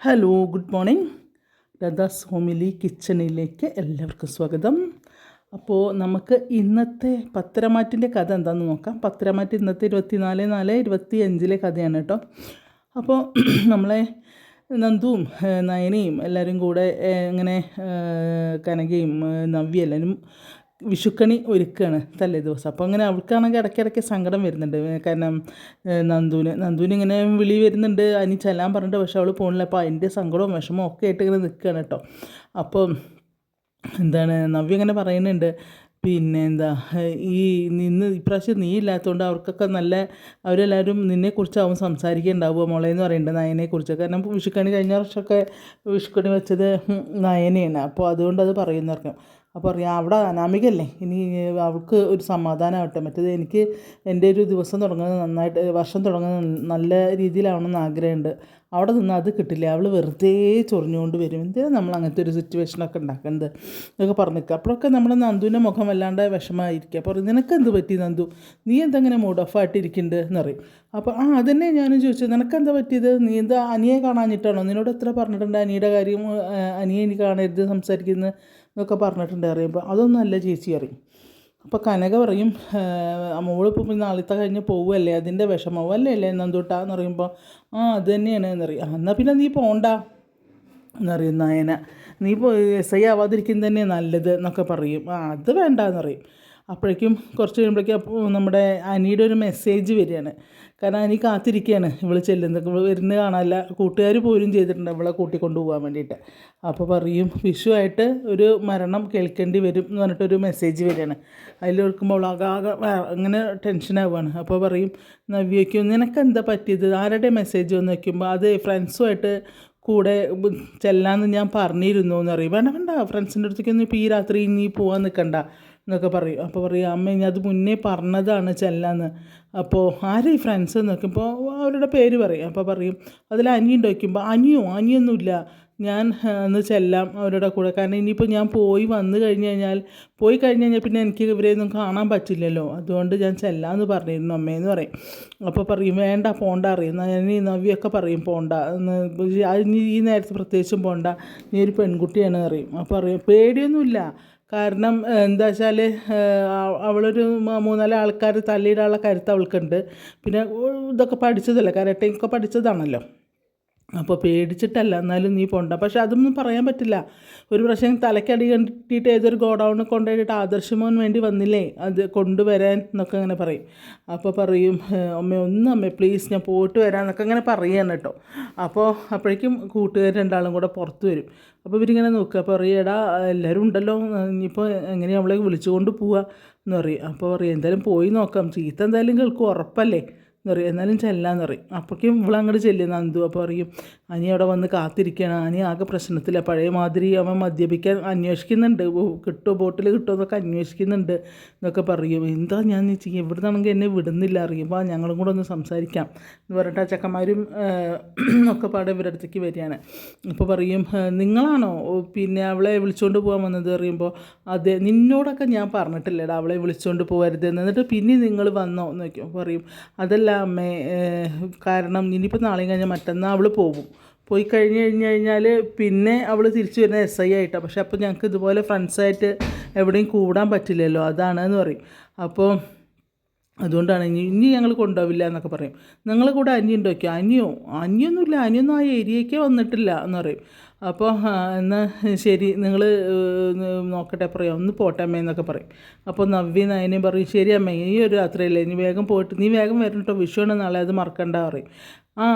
Hello good morning Latha's homely കിച്ചണിലേക്ക് എല്ലാവർക്കും സ്വാഗതം. അപ്പോൾ നമുക്ക് ഇന്നത്തെ പത്തരമാറ്റിന്റെ കഥ എന്താണെന്ന് നോക്കാം. പത്തരമാറ്റ് ഇന്നത്തെ ഇരുപത്തിനാല് നാല് ഇരുപത്തി അഞ്ചിലെ കഥയാണ് കേട്ടോ. അപ്പോൾ നമ്മളെ നന്ദുവും നയനയും എല്ലാവരും കൂടെ ഇങ്ങനെ കനകയും നവ്യ എല്ലാവരും വിഷുക്കണി ഒരുക്കുകയാണ് തലേ ദിവസം. അപ്പോൾ അങ്ങനെ അവൾക്കാണെങ്കിൽ ഇടയ്ക്കിടയ്ക്ക് സങ്കടം വരുന്നുണ്ട്. കാരണം നന്ദുവിന് നന്ദുവിന് ഇങ്ങനെ വിളി വരുന്നുണ്ട്. അനി ചെല്ലാൻ പറഞ്ഞിട്ട് പക്ഷെ അവൾ പോകണില്ല അപ്പോൾ അതിന്റെ സങ്കടവും വിഷമവും ഒക്കെ ആയിട്ട് ഇങ്ങനെ നിൽക്കുകയാണ് കേട്ടോ. അപ്പോൾ എന്താണ് നവ്യ ഇങ്ങനെ പറയുന്നുണ്ട്. പിന്നെ എന്താ ഈ നിന്ന് ഇപ്രാവശ്യം നീ ഇല്ലാത്തതുകൊണ്ട് അവർക്കൊക്കെ നല്ല അവരെല്ലാവരും നിന്നെക്കുറിച്ചാവും സംസാരിക്കുന്നുണ്ടാവുക മോളെ എന്ന് പറയുന്നുണ്ട് നയനെക്കുറിച്ച് കാരണം വിഷുക്കണി കഴിഞ്ഞ വർഷമൊക്കെ വിഷുക്കണി വെച്ചത് നയനെയാണ്. അപ്പോൾ അതുകൊണ്ട് അത് പറയുന്നവർക്ക് അപ്പോൾ അറിയാം അവിടെ അനാമികല്ലേ ഇനി അവൾക്ക് ഒരു സമാധാനമാവട്ടെ മറ്റേത് എനിക്ക് എന്റെ ഒരു ദിവസം തുടങ്ങുന്നത് നന്നായിട്ട് വർഷം തുടങ്ങുന്നത് നല്ല രീതിയിലാവണമെന്ന് ആഗ്രഹമുണ്ട്. അവിടെ നിന്ന് അത് കിട്ടില്ല. അവൾ വെറുതെ ചൊറിഞ്ഞുകൊണ്ട് വരും. എന്തിനാണ് നമ്മൾ അങ്ങനത്തെ ഒരു സിറ്റുവേഷനൊക്കെ ഉണ്ടാക്കുന്നത് എന്നൊക്കെ പറഞ്ഞു നിൽക്കുക. അപ്പോഴൊക്കെ നമ്മുടെ നന്ദുവിന്റെ മുഖം വല്ലാണ്ട് വിഷമമായിരിക്കുക. അപ്പോൾ നിനക്ക് എന്ത് പറ്റി നന്ദു? നീ എന്തെങ്ങനെ മൂഡ് ഓഫ് ആയിട്ടിരിക്കുന്നുണ്ട് എന്ന് പറയും. അപ്പോൾ ആ അതന്നെ ഞാനും ചോദിച്ചു നിനക്ക് എന്താ പറ്റിയത്? നീ എന്താ അനിയെ കാണാഞ്ഞിട്ടാണോ? നിന്നോട് എത്ര പറഞ്ഞിട്ടുണ്ട് അനിയുടെ കാര്യം? അനിയെ ഇനി കാണരുത് സംസാരിക്കുന്നത് എന്നൊക്കെ പറഞ്ഞിട്ടുണ്ട് അറിയുമ്പോൾ അതൊന്നും അല്ല ചേച്ചി അറിയും അപ്പോൾ കനക പറയും മോളിപ്പോൾ നാളത്തെ കഴിഞ്ഞ് പോവുമല്ലേ അതിന്റെ വിഷമവും അല്ലേ അല്ലേ നന്ദൂട്ടാന്ന് പറയുമ്പോൾ ആ അത് തന്നെയാണ് എന്നറിയും "ആ, എന്നാൽ പിന്നെ നീ പോണ്ട? എന്നറിയും നയന. നീ ഇപ്പോൾ എസ് ഐ ആവാതിരിക്കുന്നത് തന്നെ നല്ലത് എന്നൊക്കെ പറയും. ആ അത് വേണ്ട എന്നറിയും അപ്പോഴേക്കും കുറച്ച് കഴിയുമ്പോഴേക്കും നമ്മുടെ അനിയുടെ ഒരു മെസ്സേജ് വരികയാണ്. കാരണം അനി കാത്തിരിക്കുകയാണ്. ഇവൾ ചെല്ലുന്നത്. ഇവൾ വരുന്നത് കാണാനല്ല. കൂട്ടുകാർ പോലും ചെയ്തിട്ടുണ്ട് ഇവളെ കൂട്ടിക്കൊണ്ട് പോകാൻ വേണ്ടിയിട്ട്. അപ്പോൾ പറയും വിഷുവായിട്ട് ഒരു മരണം കേൾക്കേണ്ടി വരും എന്ന് പറഞ്ഞിട്ടൊരു മെസ്സേജ് വരികയാണ്. അതിൽ ഓർക്കുമ്പോൾ ആകെ അങ്ങനെ ടെൻഷനാവുകയാണ് അപ്പോൾ പറയും നവ്യയ്ക്കും നിനക്ക് എന്താ പറ്റിയത്? ആരുടെ മെസ്സേജ് വന്ന് വയ്ക്കുമ്പോൾ അത് ഫ്രണ്ട്സുമായിട്ട് കൂടെ ചെല്ലാമെന്ന് ഞാൻ പറഞ്ഞിരുന്നു എന്ന് പറയും. വേണ്ട വേണ്ട. ഫ്രണ്ട്സിന്റെ അടുത്തേക്കൊന്നും ഇപ്പോൾ ഈ രാത്രി ഇനി പോകാൻ നിൽക്കണ്ട എന്നൊക്കെ പറയും. അപ്പോൾ പറയും അമ്മ ഇനി അത് മുന്നേ പറഞ്ഞതാണ് ചെല്ലാന്ന്. അപ്പോൾ ആരാ ഈ ഫ്രണ്ട്സ് എന്നൊക്കെ ഇപ്പോൾ അവരുടെ പേര് പറയും. അപ്പോൾ പറയും അതിൽ അനിയുണ്ട് വയ്ക്കുമ്പോൾ അനിയോ അനിയൊന്നുമില്ല. ഞാൻ അന്ന് ചെല്ലാം അവരുടെ കൂടെ. കാരണം ഇനിയിപ്പോൾ ഞാൻ പോയി വന്നു കഴിഞ്ഞ് കഴിഞ്ഞാൽ പോയി കഴിഞ്ഞ് കഴിഞ്ഞാൽ പിന്നെ എനിക്ക് ഇവരെയൊന്നും കാണാൻ പറ്റില്ലല്ലോ. അതുകൊണ്ട് ഞാൻ ചെല്ലാമെന്ന് പറഞ്ഞിരുന്നു അമ്മയെന്ന് പറയും. അപ്പോൾ പറയും വേണ്ട പോണ്ട അറിയുന്ന ഇനി നവ്യൊക്കെ പറയും പോണ്ട. എന്ന് ഈ നേരത്തെ പ്രത്യേകിച്ചും പോണ്ട. നീ ഒരു പെൺകുട്ടിയാണ് അറിയും അപ്പോൾ പറയും പേടിയൊന്നുമില്ല. കാരണം എന്താ വെച്ചാൽ അവളൊരു മൂന്നാൽ ആൾക്കാർ തല്ലിയിടാനുള്ള കരുത്ത് അവൾക്കുണ്ട്. പിന്നെ ഇതൊക്കെ പഠിച്ചതല്ലേ? കരാട്ടയൊക്കെ പഠിച്ചതാണല്ലോ? അപ്പോൾ പേടിച്ചിട്ടല്ല എന്നാലും നീ പോണ്ട. പക്ഷെ അതൊന്നും പറയാൻ പറ്റില്ല. ഒരു പ്രാവശ്യം തലക്കടി കണ്ടിട്ട് ഏതൊരു ഗോഡൗണിൽ കൊണ്ടുപോയിട്ട് ആദർശമോൻ വേണ്ടി വന്നില്ലേ? അത് കൊണ്ടുവരാൻ എന്നൊക്കെ അങ്ങനെ പറയും. അപ്പോൾ പറയും "ഏഹ്, അമ്മ ഒന്ന് അമ്മ പ്ലീസ് ഞാൻ പോയിട്ട് വരാം എന്നൊക്കെ അങ്ങനെ പറയുകയാണ് കേട്ടോ. അപ്പോൾ അപ്പോഴേക്കും കൂട്ടുകാർ രണ്ടാളും കൂടെ പുറത്ത് വരും. അപ്പോൾ ഇവരിങ്ങനെ നോക്കുക. അപ്പോൾ പറയടാ എല്ലാവരും ഉണ്ടല്ലോ. ഇനിയിപ്പോൾ എങ്ങനെയാണ് അവളെ വിളിച്ചുകൊണ്ട് പോവുക എന്ന് പറയും. അപ്പോൾ പറയും എന്തായാലും പോയി നോക്കാം. ചീത്ത എന്തായാലും കേൾക്കും. ഉറപ്പല്ലേ? എന്ന് എന്നാലും ചെല്ലാന്ന് പറയും. അപ്പോഴേക്കും ഇവളങ്ങോട്ട് ചെല്ലും നന്ദു അപ്പോൾ പറയും അനി അവിടെ വന്ന് കാത്തിരിക്കുകയാണ്. അനി ആകെ പ്രശ്നത്തില്ല പഴയ മാതിരി അവൻ മദ്യപിക്കാൻ അന്വേഷിക്കുന്നുണ്ട്. കിട്ടുമോ ബോട്ടിൽ കിട്ടുമോ എന്നൊക്കെ അന്വേഷിക്കുന്നുണ്ട് എന്നൊക്കെ പറയും. എന്താ ഞാൻ ചെയ്യും? ഇവിടെ നിന്നാണെങ്കിൽ എന്നെ വിടുന്നില്ല. അറിയുമ്പോൾ ഞങ്ങളും കൂടെ ഒന്ന് സംസാരിക്കാം എന്ന് പറഞ്ഞിട്ട് ആ ചെക്കന്മാരും ഒക്കെ പാടെ ഇവരുടെ അടുത്തേക്ക് വരികയാണ്. അപ്പോൾ പറയും നിങ്ങളാണോ? പിന്നെ അവളെ വിളിച്ചുകൊണ്ട് പോകാൻ വന്നത് അറിയുമ്പോൾ അതെ നിന്നോടൊക്കെ ഞാൻ പറഞ്ഞിട്ടില്ലടാ അവളെ വിളിച്ചുകൊണ്ട് പോകരുത് എന്ന്. എന്നിട്ട് പിന്നെ നിങ്ങൾ വന്നോ എന്ന് പറയും അതല്ല അമ്മേ കാരണം ഇനിയിപ്പോൾ നാളെയും കഴിഞ്ഞാൽ മറ്റന്നാൾ അവൾ പോകും പോയി കഴിഞ്ഞ് കഴിഞ്ഞ് കഴിഞ്ഞാൽ പിന്നെ അവൾ തിരിച്ചു വരുന്ന എസ് ഐ ആയിട്ടാണ് പക്ഷെ അപ്പോൾ ഞങ്ങൾക്ക് ഇതുപോലെ ഫ്രണ്ട്സായിട്ട് എവിടെയും കൂടാൻ പറ്റില്ലല്ലോ. അതാണ് എന്ന് പറയും. അപ്പോൾ അതുകൊണ്ടാണ് ഇനി ഇനി ഞങ്ങൾ കൊണ്ടുപോവില്ല എന്നൊക്കെ പറയും. നിങ്ങൾ കൂടെ അനി ഉണ്ടോ വയ്ക്കുക അനിയോ അനിയൊന്നുമില്ല. അനിയൊന്നും ആ ഏരിയയ്ക്ക് വന്നിട്ടില്ല എന്ന് പറയും. അപ്പോൾ എന്നാൽ ശരി നിങ്ങൾ നോക്കട്ടെ പറയാം. ഒന്ന് പോട്ടെ എന്നൊക്കെ പറയും. അപ്പോൾ നവ്യ നയനയും പറയും ശരി അമ്മ ഈ ഒരു രാത്രിയല്ലേ ഇനി വേഗം പോയിട്ട് നീ വേഗം വരണം കേട്ടോ വിഷുവാണ് നാളെ. അത് മറക്കണ്ട പറയും. ആ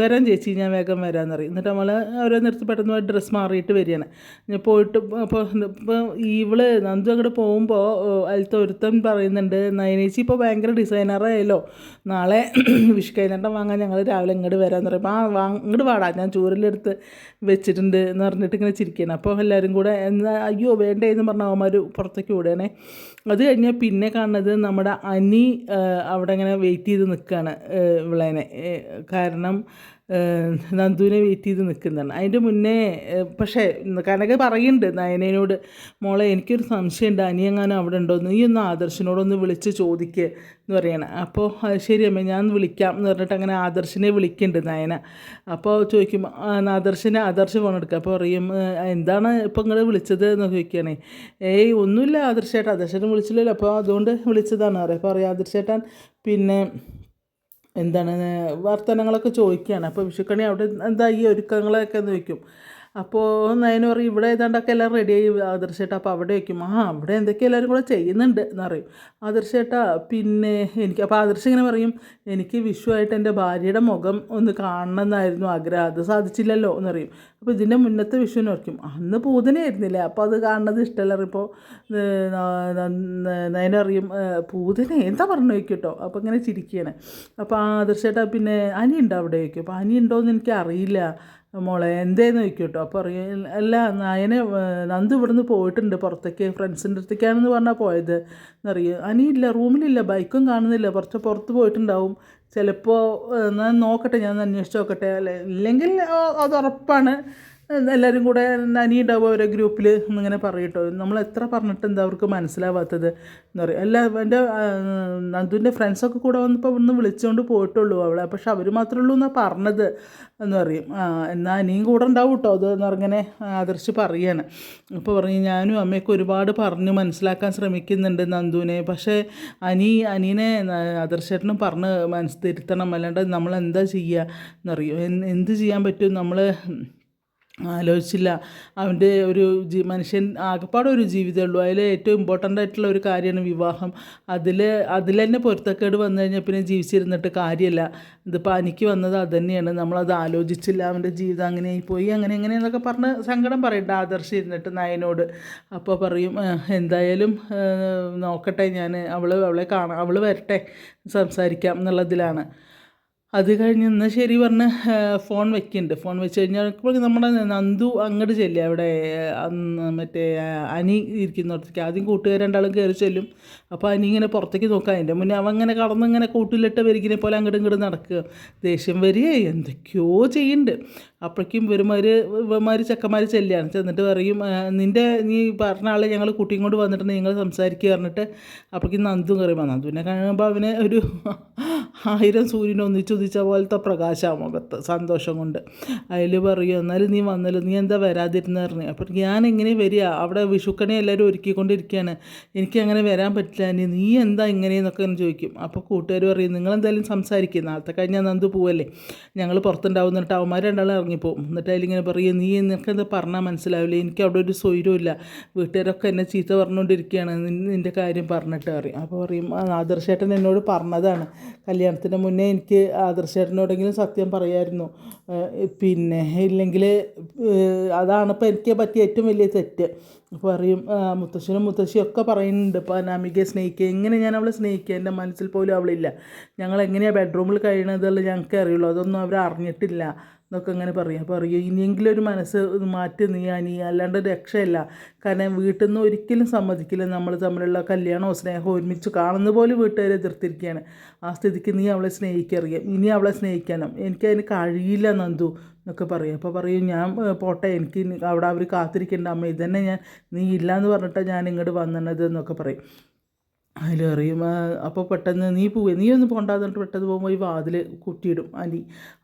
വരാം ചേച്ചി ഞാൻ വേഗം വരാമെന്ന് പറയും എന്നിട്ട് നമ്മൾ അവരെ നിർത്തി പെട്ടെന്ന് ഡ്രസ്സ് മാറിയിട്ട് വരികയാണ്. ഞാൻ പോയിട്ട് അപ്പോൾ ഇപ്പോൾ ഇവൾ നന്ദു അങ്ങോട്ട് പോകുമ്പോൾ അതിലത്തെ ഒരുത്തൻ പറയുന്നുണ്ട് നയനേച്ചി ഇപ്പോൾ ഭയങ്കര ഡിസൈനറായല്ലോ നാളെ വിഷു കൈനട്ടം വാങ്ങാൻ ഞങ്ങൾ രാവിലെ ഇങ്ങോട്ട് വരാമെന്ന് പറയും. ആ വാ ഇങ്ങോട്ട് വാടാ ഞാൻ ചൂരലെടുത്ത് വെച്ചിട്ടുണ്ട് എന്ന് പറഞ്ഞിട്ട് ഇങ്ങനെ ചിരിക്കുകയാണ്. അപ്പോൾ എല്ലാവരും കൂടെ എന്നാൽ അയ്യോ വേണ്ടേ എന്ന് പറഞ്ഞ അവന്മാർ പുറത്തേക്ക് വിടുകയാണേ അത് കഴിഞ്ഞാൽ പിന്നെ കാണുന്നത് നമ്മുടെ അനി അവിടെ ഇങ്ങനെ വെയിറ്റ് ചെയ്ത് നിൽക്കുകയാണ് ഇവളേനെ. കാരണം നന്ദുവിനെ വെയിറ്റ് ചെയ്ത് നിൽക്കുന്നതാണ്. അതിന്റെ മുന്നേ പക്ഷേ കനക പറയുന്നുണ്ട് നയനയോട് മോളെ എനിക്കൊരു സംശയമുണ്ട്. അനിയെങ്ങാനും അവിടെ ഉണ്ടോ? നീ ഒന്ന് ആദർശിനോടൊന്ന് വിളിച്ച് ചോദിക്കുക എന്ന് പറയണം. അപ്പോൾ "അത് ശരി അമ്മ ഞാൻ വിളിക്കാം എന്ന് പറഞ്ഞിട്ട് അങ്ങനെ ആദർശിനെ വിളിക്കുന്നുണ്ട് നയന. അപ്പോൾ ചോദിക്കും "ആ, ആദർശിനെ ആദർശ് ഫോൺ എടുക്കുക അപ്പോൾ പറയും എന്താണ് ഇപ്പോൾ നിങ്ങൾ വിളിച്ചത്? എന്ന് ചോദിക്കുകയാണേ. ഏയ് ഒന്നുമില്ല ആദർശേട്ടൻ ആദർശേട്ടൻ വിളിച്ചില്ലല്ലോ. അപ്പോൾ അതുകൊണ്ട് വിളിച്ചതാണ്. അറിയാം അപ്പോൾ അറിയാം ആദർശേട്ടൻ പിന്നെ എന്താണ് വർത്തനങ്ങളൊക്കെ ചോദിക്കുകയാണ്. അപ്പോൾ വിഷുക്കണി അവിടെ എന്താ ഈ ഒരുക്കങ്ങളൊക്കെ എന്ന് ചോദിക്കും. അപ്പോൾ നയന് പറയും ഇവിടെ ഏതാണ്ടൊക്കെ എല്ലാം റെഡി ആയി. ആദർശേട്ടാ അപ്പോൾ അവിടെ വയ്ക്കും ആ അവിടെ എന്തൊക്കെ എല്ലാവരും കൂടെ ചെയ്യുന്നുണ്ട്? എന്ന് പറയും ആദർശേട്ടാ പിന്നെ എനിക്ക് അപ്പോൾ ആദർശ് ഇങ്ങനെ പറയും എനിക്ക് വിഷുവായിട്ട് എന്റെ ഭാര്യയുടെ മുഖം ഒന്ന് കാണണമെന്നായിരുന്നു ആഗ്രഹം. അത് സാധിച്ചില്ലല്ലോ എന്ന് പറയും അപ്പോൾ ഇതിന്റെ മുന്നത്തെ വിഷുവിന് ഓർക്കും അന്ന് പൂതനയായിരുന്നില്ലേ അപ്പോൾ അത് കാണുന്നത് ഇഷ്ടമല്ല. ഇപ്പോൾ നയനറിയും പൂതന എന്താ പറഞ്ഞു? കേട്ടോ അപ്പോൾ ഇങ്ങനെ ചിരിക്കുകയാണ്. അപ്പോൾ ആദർശേട്ടാ പിന്നെ അനിയുണ്ടോ അവിടെ? വയ്ക്കും അപ്പോൾ അനിയുണ്ടോ എന്ന് എനിക്ക് അറിയില്ല മോളെ എന്തേന്ന് ചോദിക്കും കേട്ടോ അപ്പോൾ പറയും അല്ല നയനെ നന്ദ് ഇവിടുന്ന് പോയിട്ടുണ്ട് പുറത്തേക്ക് ഫ്രണ്ട്സിന്റെ അടുത്തേക്കാണെന്ന് പറഞ്ഞാൽ പോയത്. എന്നറിയും? അനിയില്ല റൂമിലില്ല ബൈക്കും കാണുന്നില്ല. കുറച്ച് പുറത്ത് പോയിട്ടുണ്ടാവും. ചിലപ്പോൾ ഞാൻ നോക്കട്ടെ ഞാൻ അന്വേഷിച്ച് നോക്കട്ടെ. അല്ലെ ഇല്ലെങ്കിൽ അത് ഉറപ്പാണ്. എല്ലാവരും കൂടെ അനിയുണ്ടാവും ഓരോ ഗ്രൂപ്പിൽ എന്നിങ്ങനെ പറയട്ടോ. നമ്മൾ എത്ര പറഞ്ഞിട്ട് എന്താ അവർക്ക് മനസ്സിലാവാത്തത്? എന്ന് പറയും. അല്ല എന്റെ നന്ദുവിന്റെ ഫ്രണ്ട്സൊക്കെ കൂടെ വന്നപ്പോൾ ഒന്ന് വിളിച്ചുകൊണ്ട് പോയിട്ടുള്ളൂ അവളെ. പക്ഷെ അവർ മാത്രമേ ഉള്ളൂ എന്നാണ് പറഞ്ഞത് എന്ന് പറയും. എന്നാൽ അനിയും കൂടെ ഉണ്ടാവും കേട്ടോ അത് പറഞ്ഞിങ്ങനെ ആദർശ് പറയാണ്. അപ്പോൾ പറഞ്ഞു ഞാനും അമ്മയൊക്കെ ഒരുപാട് പറഞ്ഞു മനസ്സിലാക്കാൻ ശ്രമിക്കുന്നുണ്ട് നന്ദുവിനെ. പക്ഷേ അനി അനീനെ ആദർശേട്ടനും പറഞ്ഞ് മനസ്സ് തിരുത്തണം. അല്ലാണ്ട് നമ്മൾ എന്താ ചെയ്യുക എന്നറിയോ എന്ത് ചെയ്യാൻ പറ്റും? നമ്മൾ ആലോചിച്ചില്ല. അവന്റെ ഒരു ജീ മനുഷ്യൻ ആകെപ്പാടെ ഒരു ജീവിതമേ ഉള്ളൂ. അതിൽ ഏറ്റവും ഇമ്പോർട്ടന്റ് ആയിട്ടുള്ള ഒരു കാര്യമാണ് വിവാഹം. അതിൽ അതിൽ തന്നെ പൊരുത്തക്കേട് വന്നു കഴിഞ്ഞാൽ പിന്നെ ജീവിച്ചിരുന്നിട്ട് കാര്യമില്ല. ഇതിപ്പോൾ എനിക്ക് വന്നത് അത് തന്നെയാണ്. നമ്മളത് ആലോചിച്ചില്ല. അവന്റെ ജീവിതം അങ്ങനെ പോയി അങ്ങനെ എങ്ങനെയെന്നൊക്കെ പറഞ്ഞ് സങ്കടം പറയണ്ട. ആദർശ് ഇരുന്നിട്ട് നയനോട് അപ്പോൾ പറയും എന്തായാലും നോക്കട്ടെ ഞാൻ അവൾ അവളെ കാണാം അവൾ വരട്ടെ സംസാരിക്കാം എന്നുള്ളതിലാണ്. അത് കഴിഞ്ഞ് എന്നാൽ ശരി പറഞ്ഞ് ഫോൺ വെക്കുന്നുണ്ട് ഫോൺ വെച്ച് കഴിഞ്ഞാൽ ഇപ്പോൾ നമ്മുടെ നന്ദു അങ്ങോട്ട് ചെല്ലുക അവിടെ മറ്റേ അനി ഇരിക്കുന്നിടത്തേക്ക്. ആദ്യം കൂട്ടുകാർ രണ്ടാളും കയറി ചെല്ലും. അപ്പോൾ അനി ഇങ്ങനെ പുറത്തേക്ക് നോക്കുക അതിന്റെ മുന്നേ അവൻ ഇങ്ങനെ കടന്ന് ഇങ്ങനെ കൂട്ടിലിട്ട് വരികിനെ പോലെ അങ്ങോട്ടും ഇങ്ങോട്ട് നടക്കുക. ദേഷ്യം വരിക എന്തൊക്കെയോ ചെയ്യുന്നുണ്ട് അപ്പോഴേക്കും ഇവരുമാർ ഇവന്മാർ ചെക്കന്മാർ ചെല്ലുകയാണ് ചെന്നിട്ട് പറയും നിന്റെ നീ പറഞ്ഞ ആളെ ഞങ്ങൾ കുട്ടിയും കൊണ്ട് വന്നിട്ടുണ്ട് നിങ്ങൾ സംസാരിക്കുക പറഞ്ഞിട്ട് അപ്പോഴേക്കും നന്ദു കയറിയുമ്പോൾ നന്ദുവിനെ കാണുമ്പോൾ അവനെ ഒരു ആയിരം സൂര്യൻ ഒന്നിച്ചുദിച്ച പോലത്തെ പ്രകാശ മുഖത്ത് സന്തോഷം കൊണ്ട്. അതിൽ പറയും എന്നാലും നീ വന്നല്ലോ നീ എന്താ വരാതിരുന്ന പറഞ്ഞു. അപ്പം ഞാൻ എങ്ങനെ വരിക? അവിടെ വിഷുക്കണി എല്ലാവരും ഒരുക്കിക്കൊണ്ടിരിക്കുകയാണ്. എനിക്ക് അങ്ങനെ വരാൻ പറ്റില്ല നീ നീ എന്താ ഇങ്ങനെയെന്നൊക്കെ ഇങ്ങനെ ചോദിക്കും. അപ്പോൾ കൂട്ടുകാർ പറയും നിങ്ങൾ എന്തായാലും സംസാരിക്കും. നാളത്തെ കഴിഞ്ഞാൽ നന്ദു പോവല്ലേ? ഞങ്ങൾ പുറത്തുണ്ടാവും എന്നിട്ട് അവന്മാർ രണ്ടാളും ഇറങ്ങിപ്പോവും. എന്നിട്ട് അതിലിങ്ങനെ പറയും നീ നിനക്ക് എന്താ പറഞ്ഞാൽ മനസ്സിലാവില്ല. എനിക്ക് അവിടെ ഒരു സ്വൈരമില്ല വീട്ടുകാരൊക്കെ എന്നെ ചീത്ത പറഞ്ഞുകൊണ്ടിരിക്കുകയാണ്. നിൻ- നിന്റെ കാര്യം പറഞ്ഞിട്ട് അറിയും അപ്പോൾ പറയും ആദർശേട്ടൻ എന്നോട് പറഞ്ഞതാണ്. കല്യാണത്തിന് മുന്നേ എനിക്ക് ആദർശേട്ടനോടെങ്കിലും സത്യം പറയായിരുന്നു. പിന്നെ ഇല്ലെങ്കിൽ അതാണ് ഇപ്പം എനിക്ക് പറ്റിയ ഏറ്റവും വലിയ തെറ്റ്. പറയും "ആ, മുത്തശ്ശനും മുത്തശ്ശിയും ഒക്കെ പറയുന്നുണ്ട് ഇപ്പോൾ അനാമികയെ സ്നേഹിക്കുക എങ്ങനെ ഞാൻ അവളെ സ്നേഹിക്കുക എന്റെ മനസ്സിൽ പോലും അവളില്ല. ഞങ്ങൾ എങ്ങനെയാണ് ബെഡ്റൂമിൽ കഴിയണതല്ല ഞങ്ങൾക്ക് അറിയുള്ളൂ. അതൊന്നും അവർ അറിഞ്ഞിട്ടില്ല. എന്നൊക്കെ അങ്ങനെ പറയും. അപ്പോൾ പറയും ഇനിയെങ്കിലും ഒരു മനസ്സ് മാറ്റി നീ അനി അല്ലാണ്ട് രക്ഷയില്ല. കാരണം വീട്ടിൽ നിന്ന് ഒരിക്കലും സമ്മതിക്കില്ല. നമ്മൾ തമ്മിലുള്ള കല്യാണമോ സ്നേഹമോ ഒരുമിച്ച് കാണുന്ന പോലെ വീട്ടുകാരെ എതിർത്തിരിക്കുകയാണ് ആ സ്ഥിതിക്ക് നീ അവളെ സ്നേഹിക്കറിയാം. ഇനി അവളെ സ്നേഹിക്കണം. എനിക്കതിന് കഴിയില്ല നന്ദു. എന്നൊക്കെ പറയും. അപ്പോൾ പറയും ഞാൻ പോട്ടെ എനിക്ക് അവിടെ അവർ കാത്തിരിക്കേണ്ട. അമ്മ ഇതന്നെ ഞാൻ നീ ഇല്ല എന്ന് പറഞ്ഞിട്ടാണ് ഞാൻ ഇങ്ങോട്ട് വന്നത് എന്നൊക്കെ പറയും. അതിൽ അറിയും അപ്പോൾ പെട്ടെന്ന് നീ പോവേ നീ ഒന്ന് പോകണ്ടാന്ന് പറഞ്ഞിട്ട് പെട്ടെന്ന് പോകുമ്പോൾ ഈ വാതിൽ കുട്ടിയിടും അനി.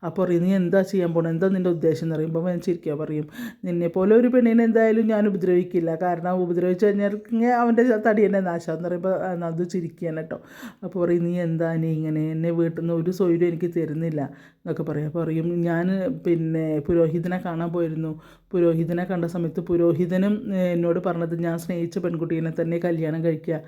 അപ്പോൾ പറയും നീ എന്താ ചെയ്യാൻ പോകണം എന്താ നിന്റെ ഉദ്ദേശം? എന്ന് പറയുമ്പോൾ ഞാൻ ചിരിക്കുക പറയും നിന്നെ പോലെ ഒരു പെണ്ണിനെ എന്തായാലും ഞാൻ ഉപദ്രവിക്കില്ല. കാരണം ഉപദ്രവിച്ച് കഴിഞ്ഞാൽ അവന്റെ തടി തന്നെ നാശം എന്ന് പറയുമ്പോൾ അത് ചിരിക്കുകയാണ് കേട്ടോ. അപ്പോൾ പറയും നീ എന്താ നീ ഇങ്ങനെ? എന്നെ വീട്ടിൽ നിന്ന് ഒരു സൗകര്യം എനിക്ക് തരുന്നില്ല. എന്നൊക്കെ പറയും. അപ്പോൾ പറയും ഞാൻ പിന്നെ പുരോഹിതനെ കാണാൻ പോയിരുന്നു. പുരോഹിതനെ കണ്ട സമയത്ത് പുരോഹിതനും എന്നോട് പറഞ്ഞത് ഞാൻ സ്നേഹിച്ച പെൺകുട്ടീനെ തന്നെ കല്യാണം കഴിക്കുക.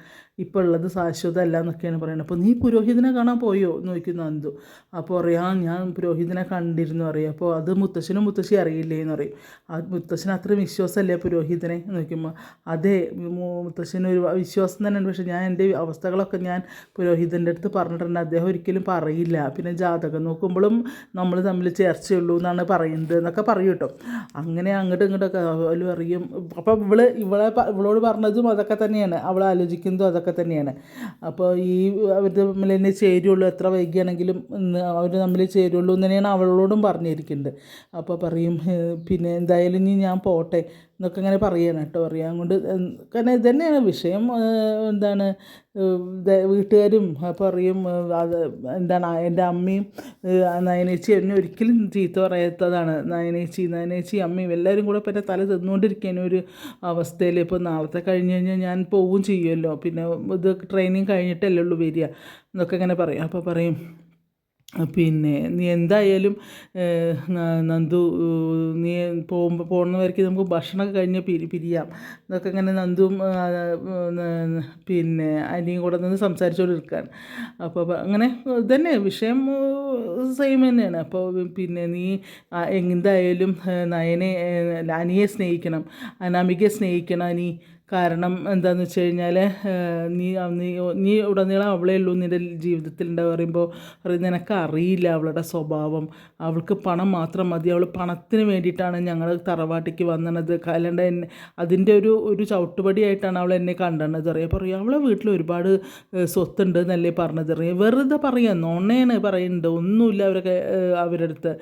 ഇപ്പോൾ ഉള്ളത് ശാശ്വതമല്ല എന്നൊക്കെയാണ് പറയുന്നത്. അപ്പോൾ നീ പുരോഹിതനെ കാണാൻ പോയോ? എന്ന് ചോദിക്കുന്നു നന്ദു. അപ്പോൾ അറിയാം ഞാൻ പുരോഹിതനെ കണ്ടിരുന്നു അറിയാം അപ്പോൾ അത് മുത്തശ്ശനും മുത്തശ്ശി അറിയില്ലേ എന്ന് പറയും. ആ മുത്തശ്ശന് അത്ര വിശ്വാസമല്ലേ പുരോഹിതനെ? എന്ന് നോക്കുമ്പോൾ അതെ മുത്തശ്ശന് ഒരു വിശ്വാസം തന്നെയാണ് പക്ഷേ ഞാൻ എന്റെ അവസ്ഥകളൊക്കെ ഞാൻ പുരോഹിതന്റെ അടുത്ത് പറഞ്ഞിട്ടുണ്ട്. അദ്ദേഹം ഒരിക്കലും പറയില്ല. പിന്നെ ജാതകം നോക്കുമ്പോഴും നമ്മൾ തമ്മിൽ ചേർച്ചയുള്ളൂ എന്നാണ് പറയുന്നത്. എന്നൊക്കെ പറയും കേട്ടോ. അങ്ങനെ അങ്ങോട്ടും ഇങ്ങോട്ടൊക്കെ അവൾ അറിയും. അപ്പോൾ ഇവൾ ഇവളെ ഇവളോട് പറഞ്ഞതും അതൊക്കെ തന്നെയാണ്. അവൾ ആലോചിക്കുന്നതും അതൊക്കെ തന്നെയാണ്. തന്നെയാണ് അപ്പോൾ ഈ അവർ തമ്മിൽ തന്നെ ചേരുള്ളൂ. എത്ര വൈകിയാണെങ്കിലും അവർ തമ്മിൽ ചേരുള്ളൂ എന്ന് തന്നെയാണ് അവളോടും പറഞ്ഞിരിക്കുന്നത്. അപ്പോൾ പറയും പിന്നെ എന്തായാലും ഇനി ഞാൻ പോട്ടെ. എന്നൊക്കെ ഇങ്ങനെ പറയുകയാണ് കേട്ടോ. പറയാൻ അതുകൊണ്ട് കാരണം ഇത് തന്നെയാണ് വിഷയം എന്താണ് വീട്ടുകാരും പറയും അത് എന്താണ് എന്റെ അമ്മയും നയനേച്ചി എന്നെ ഒരിക്കലും ചീത്ത പറയാത്തതാണ്. നയനേച്ചി നയനേച്ചി അമ്മയും എല്ലാവരും കൂടെ പിന്നെ തല തിന്നുകൊണ്ടിരിക്കുന്ന ഒരു അവസ്ഥയിൽ ഇപ്പോൾ നാളത്തെ കഴിഞ്ഞ് കഴിഞ്ഞാൽ ഞാൻ പോവുകയും ചെയ്യുമല്ലോ. പിന്നെ ഇത് ട്രെയിനിങ് കഴിഞ്ഞിട്ടല്ലേ ഉള്ളൂ വരിക എന്നൊക്കെ ഇങ്ങനെ പറയും. അപ്പോൾ പറയും പിന്നെ നീ എന്തായാലും നന്ദു നീ പോകുമ്പോൾ പോകുന്നവർക്ക് നമുക്ക് ഭക്ഷണമൊക്കെ കഴിഞ്ഞ് പിരി പിരിയാം. എന്നൊക്കെ ഇങ്ങനെ നന്ദും പിന്നെ അനിയും കൂടെ നിന്ന് സംസാരിച്ചുകൊണ്ടിരിക്കുകയാണ് അപ്പോൾ അങ്ങനെ ഇതന്നെ. വിഷയം സെയിം തന്നെയാണ്. അപ്പോൾ പിന്നെ നീ എന്തായാലും നയനെ അനിയെ സ്നേഹിക്കണം. അനാമികയെ സ്നേഹിക്കണം. നീ കാരണം എന്താണെന്ന് വെച്ച് കഴിഞ്ഞാൽ നീ നീ നീ ഉടനീളം അവളേ ഉള്ളൂ. നിന്റെ ജീവിതത്തിൽ ഉണ്ടാവുക പറയുമ്പോൾ നിനക്ക് അറിയില്ല അവളുടെ സ്വഭാവം. അവൾക്ക് പണം മാത്രം മതി. അവൾ പണത്തിന് വേണ്ടിയിട്ടാണ് ഞങ്ങൾ തറവാട്ടിക്ക് വന്നത്. അല്ലാണ്ട് എന്നെ അതിന്റെ ഒരു ഒരു ചവിട്ടുപടിയായിട്ടാണ് അവൾ എന്നെ കണ്ടത് അറിയാം പറയും അവളെ വീട്ടിൽ ഒരുപാട് സ്വത്തുണ്ട് എന്നല്ലേ പറഞ്ഞത്. അറിയാം. വെറുതെ പറയാം. നോണയാണ് പറയുന്നുണ്ട്. ഒന്നുമില്ല അവരൊക്കെ ഏഹ്, അവരുടെ അടുത്ത്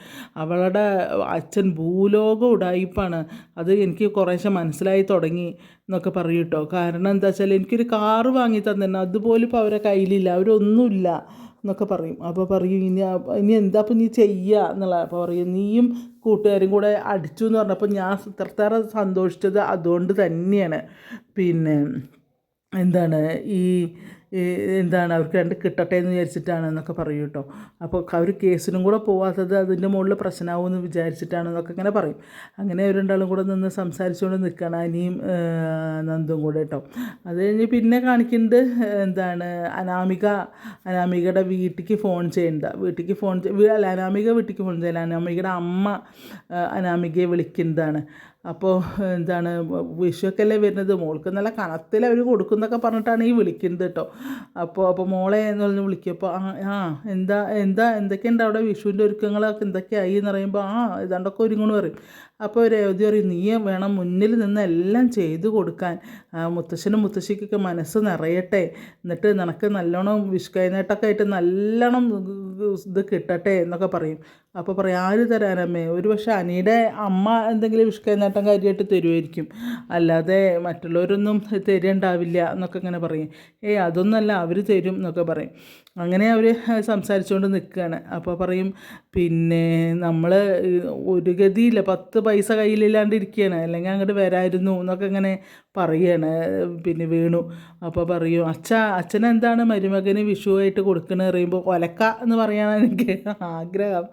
അവളുടെ അച്ഛൻ ഭൂലോകം ഉടായിപ്പാണ്. അത് എനിക്ക് കുറേശ്ശെ മനസ്സിലായി തുടങ്ങി എന്നൊക്കെ പറയും കേട്ടോ. കാരണം എന്താ വെച്ചാൽ എനിക്കൊരു കാറ് വാങ്ങി തന്നെ അതുപോലും ഇപ്പോൾ അവരെ കയ്യിലില്ല. അവരൊന്നുമില്ല എന്നൊക്കെ പറയും. അപ്പോൾ പറയും ഇനി ഇനി എന്താ അപ്പം നീ ചെയ്യുക? എന്നുള്ള അപ്പോൾ പറയും നീയും കൂട്ടുകാരും കൂടെ അടിച്ചു എന്ന് പറഞ്ഞപ്പോൾ ഞാൻ ഇത്രത്തേറെ സന്തോഷിച്ചത് അതുകൊണ്ട് തന്നെയാണ്. പിന്നെ എന്താണ് ഈ എന്താണ് അവർക്ക് രണ്ട് കിട്ടട്ടെ എന്ന് വിചാരിച്ചിട്ടാണ് എന്നൊക്കെ പറയും കേട്ടോ. അപ്പോൾ അവർ കേസിനും കൂടെ പോവാത്തത് അതിന്റെ മുകളിൽ പ്രശ്നമാവും എന്ന് വിചാരിച്ചിട്ടാണ് എന്നൊക്കെ ഇങ്ങനെ പറയും. അങ്ങനെ അവർ രണ്ടാളും കൂടെ നിന്ന് സംസാരിച്ചുകൊണ്ട് നിൽക്കണം അനിയും നന്ദും കൂടെ കേട്ടോ. അത് കഴിഞ്ഞ് പിന്നെ കാണിക്കുന്നത് എന്താണ് അനാമിക അനാമികയുടെ വീട്ടിലേക്ക് ഫോൺ ചെയ്യണ്ട വീട്ടിലേക്ക് ഫോൺ അല്ല അനാമിക വീട്ടിലേക്ക് ഫോൺ ചെയ്യല അനാമികയുടെ അമ്മ അനാമികയെ വിളിക്കുന്നതാണ്. അപ്പോൾ എന്താണ് വിഷുവൊക്കെയല്ലേ വരുന്നത്? മോൾക്ക് നല്ല കനത്തിൽ അവർ കൊടുക്കുന്നൊക്കെ പറഞ്ഞിട്ടാണ് ഈ വിളിക്കുന്നത് കേട്ടോ അപ്പോൾ അപ്പോൾ മോളെ എന്ന് പറഞ്ഞ് വിളിക്കുമ്പോൾ ആ ആ എന്താ എന്താ എന്തൊക്കെയുണ്ട് അവിടെ വിഷുവിന്റെ ഒരുക്കങ്ങളൊക്കെ? എന്തൊക്കെയായി എന്ന് പറയുമ്പോൾ ആ ഇതാണ്ടൊക്കെ ഒരുങ്ങണു പറയും. അപ്പോൾ രേവതി പറയും നീയും വേണം മുന്നിൽ നിന്ന് എല്ലാം ചെയ്തു കൊടുക്കാൻ. മുത്തശ്ശനും മുത്തശ്ശിക്കൊക്കെ മനസ്സ് നിറയട്ടെ. എന്നിട്ട് നിനക്ക് നല്ലോണം വിഷ്കൈനേട്ടൊക്കെ ആയിട്ട് നല്ലോണം ഇത് കിട്ടട്ടെ എന്നൊക്കെ പറയും. അപ്പോൾ പറയും ആര് തരാനമ്മേ? ഒരു പക്ഷേ അനിയുടെ അമ്മ എന്തെങ്കിലും വിഷ്കൈനേട്ടം കാര്യമായിട്ട് തരുമായിരിക്കും അല്ലാതെ മറ്റുള്ളവരൊന്നും തരേണ്ടാവില്ല എന്നൊക്കെ ഇങ്ങനെ പറയും. ഏയ് അതൊന്നല്ല അവർ തരും എന്നൊക്കെ പറയും. അങ്ങനെ അവർ സംസാരിച്ചുകൊണ്ട് നിൽക്കുകയാണ് അപ്പോൾ പറയും പിന്നെ നമ്മൾ ഒരു ഗതിയില്ല. പത്ത് പൈസ കയ്യിലില്ലാണ്ട് ഇരിക്കുകയാണ് അല്ലെങ്കിൽ അങ്ങോട്ട് വരായിരുന്നു എന്നൊക്കെ ഇങ്ങനെ പറയുകയാണ് പിന്നെ വീണു. അപ്പോൾ പറയും അച്ഛ അച്ഛനെന്താണ് മരുമകന് വിഷുവായിട്ട് കൊടുക്കണത് പറയുമ്പോൾ ഒലക്ക എന്ന് പറയാനാണ് എനിക്ക് ആഗ്രഹം.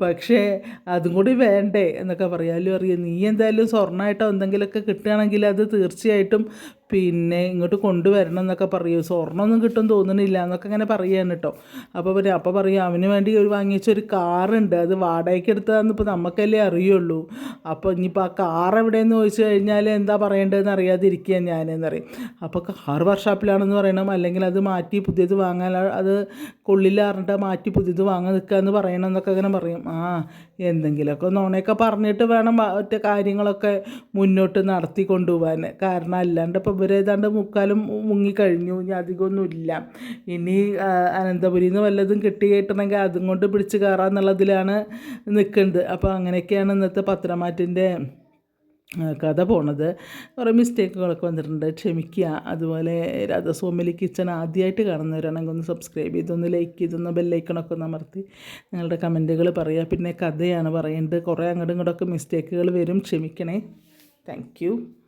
പക്ഷേ അതും കൂടി വേണ്ടേ എന്നൊക്കെ പറയാലും അറിയാം നീ എന്തായാലും സ്വർണമായിട്ടോ എന്തെങ്കിലുമൊക്കെ കിട്ടുകയാണെങ്കിൽ അത് തീർച്ചയായിട്ടും പിന്നെ ഇങ്ങോട്ട് കൊണ്ടുവരണം എന്നൊക്കെ പറയും. സ്വർണമൊന്നും കിട്ടും തോന്നണില്ല എന്നൊക്കെ ഇങ്ങനെ പറയാൻ കേട്ടോ അപ്പോൾ പറയും അപ്പോൾ പറയും അവന് വേണ്ടി ഒരു വാങ്ങിച്ച ഒരു കാറുണ്ട്. അത് വാടകയ്ക്ക് എടുത്തതാന്ന് ഇപ്പോൾ നമുക്കല്ലേ അറിയുള്ളൂ. അപ്പോൾ ഇനിയിപ്പോൾ ആ കാർ എവിടെയെന്ന് ചോദിച്ചു കഴിഞ്ഞാൽ എന്താ പറയേണ്ടതെന്ന് അറിയാതിരിക്കുക ഞാനെന്ന് പറയും. അപ്പോൾ കാർ വർഷാപ്പിലാണെന്ന് പറയണം. അല്ലെങ്കിൽ അത് മാറ്റി പുതിയത് വാങ്ങാൻ അത് കൊള്ളില്ല പറഞ്ഞിട്ട് മാറ്റി പുതിയത് വാങ്ങാൻ നിൽക്കുക എന്ന് പറയണം എന്നൊക്കെ അങ്ങനെ പറയും. ആ എന്തെങ്കിലുമൊക്കെ നോണയൊക്കെ പറഞ്ഞിട്ട് വേണം മറ്റേ കാര്യങ്ങളൊക്കെ മുന്നോട്ട് നടത്തി കൊണ്ടുപോകാൻ കാരണം അല്ലാണ്ട് ഇപ്പോൾ ഇവർ മുക്കാലും മുങ്ങിക്കഴിഞ്ഞു ഇനി അധികമൊന്നുമില്ല ഇനി അനന്തപുരി നിന്ന് വല്ലതും കിട്ടി കിട്ടണമെങ്കിൽ അതും കൊണ്ട് പിടിച്ച് കയറാമെന്നുള്ളതിലാണ് നിൽക്കുന്നത് അപ്പോൾ അങ്ങനെയൊക്കെയാണ് ഇന്നത്തെ പത്രമാറ്റിന്റെ കഥ പോണത്. കുറേ മിസ്റ്റേക്കുകളൊക്കെ വന്നിട്ടുണ്ട്. ക്ഷമിക്കുക. അതുപോലെ രാധാസ്വാമിലി കിച്ചൺ ആദ്യമായിട്ട് കാണുന്നവരാണെങ്കിൽ ഒന്ന് സബ്സ്ക്രൈബ് ചെയ്തൊന്ന് ലൈക്ക് ചെയ്തൊന്ന് ബെല്ലൈക്കണൊക്കെ ഒന്ന് അമർത്തി നിങ്ങളുടെ കമന്റുകൾ പറയുക. പിന്നെ കഥയാണ് പറയേണ്ടത്. കുറേ അങ്ങോട്ടും ഇങ്ങോട്ടൊക്കെ മിസ്റ്റേക്കുകൾ വരും. ക്ഷമിക്കണേ. താങ്ക്